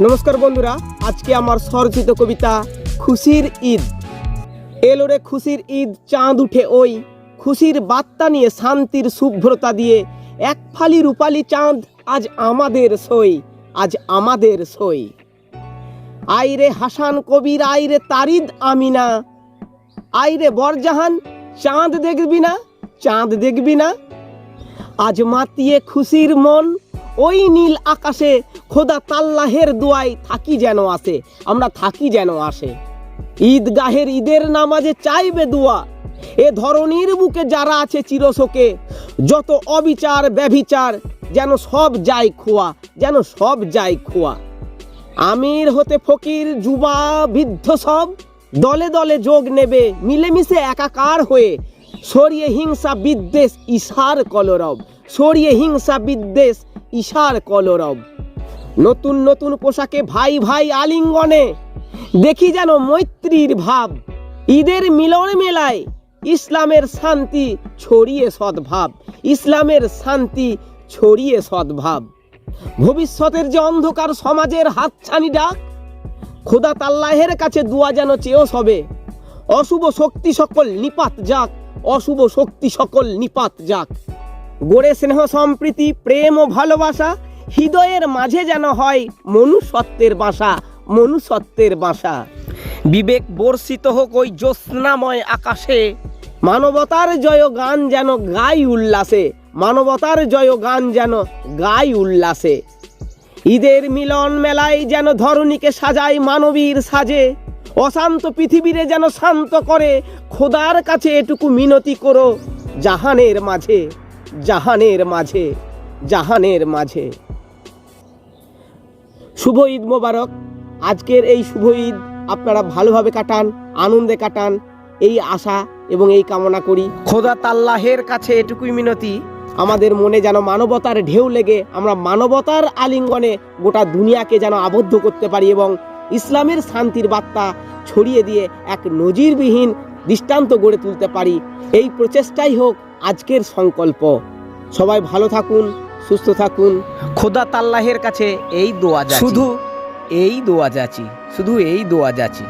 নমস্কার বন্ধুরা, আজকে আমার স্বরচিত কবিতা খুশির ঈদ। এলো রে খুশির ঈদ, চাঁদ উঠে ওই। খুশির বার্তা নিয়ে শান্তির শুভ্রতা দিয়ে এক ফালি রূপালি চাঁদ আজ আমাদের সই, আজ আমাদের সই। আইরে হাসান কবির, আইরে তারিদ আমিনা। আইরে বরজাহান, চাঁদ দেখবি না, চাঁদ দেখবি না। আজ মাতিয়ে খুশির মন ওই নীল আকাশে খোদা তাল্লাহের দোয়ায় থাকি যেন আসে, আমরা থাকি যেন আসে। ঈদগাহের ঈদের নামাজে চাইবে দোয়া, এ ধরনীর বুকে যারা আছে চিরশোকে যত অবিচার, ব্যভিচার, যেন সব যায় খোয়া, যেন সব যায় খোয়া। আমির হতে ফকির, যুবা, বৃদ্ধ সব দলে দলে যোগ নেবে, মিলেমিশে একাকার হয়ে সরিয়ে হিংসা বিদ্বেষ, ইশার কলরব। সরিয়ে হিংসা বিদ্বেষ, ইশার কলরব। নতুন নতুন পোশাকে ভাই ভাই আলিঙ্গনে। দেখি যেন মৈত্রীর ভাব। ঈদের মিলন মেলায় ইসলামের শান্তি ছড়িয়ে সদ্ভাব। ইসলামের শান্তি ছড়িয়ে সদ্ভাব। ভবিষ্যতের যে অন্ধকার সমাজের হাতছানি ডাক, খোদা তাল্লাহের কাছে দুয়া যেন চেয়েও সবে। অশুভ শক্তি সকল নিপাত যাক। অশুভ শক্তি সকল নিপাত যাক। গড়ে স্নেহ সম্প্রীতি, প্রেম ও ভালোবাসা, হৃদয়ের মাঝে যেন হয় মনুষ্যত্বের বাসা মনুষ্যত্বের বাসা। বিবেক বর্ষিত হোক ওই জ্যোৎস্নাময় আকাশে, মানবতার জয় গান যেন গাই উল্লাসে, মানবতার জয় গান যেন গাই উল্লাসে। ঈদের মিলন মেলায় যেন ধরণীকে সাজায় মানবীর সাজে অশান্ত পৃথিবীরে যেন শান্ত করে, খোদার কাছে এটুকু মিনতি করো, জাহানের মাঝে জাহানের মাঝে জাহানের মাঝে। শুভ ঈদ মোবারক। আজকের এই শুভ ঈদ আপনারা ভালোভাবে কাটান, আনন্দে কাটান। এই আশা এবং এই কামনা করি। খোদা তাল্লাহের কাছে এটুকুই মিনতি। আমাদের মনে যেন মানবতার ঢেউ লেগে আমরা মানবতার আলিঙ্গনে গোটা দুনিয়াকে যেন আবদ্ধ করতে পারি এবং ইসলামের শান্তির বার্তা ছড়িয়ে দিয়ে এক নজিরবিহীন দৃষ্টান্ত গড়ে তুলতে পারি। এই প্রচেষ্টাই হোক আজকের সংকল্প। সবাই ভালো থাকুন সুস্থ থাকুন। খোদা তাল্লাহের কাছে এই দোয়া শুধু এই দোয়া যাচি শুধু এই দোয়া যাচি।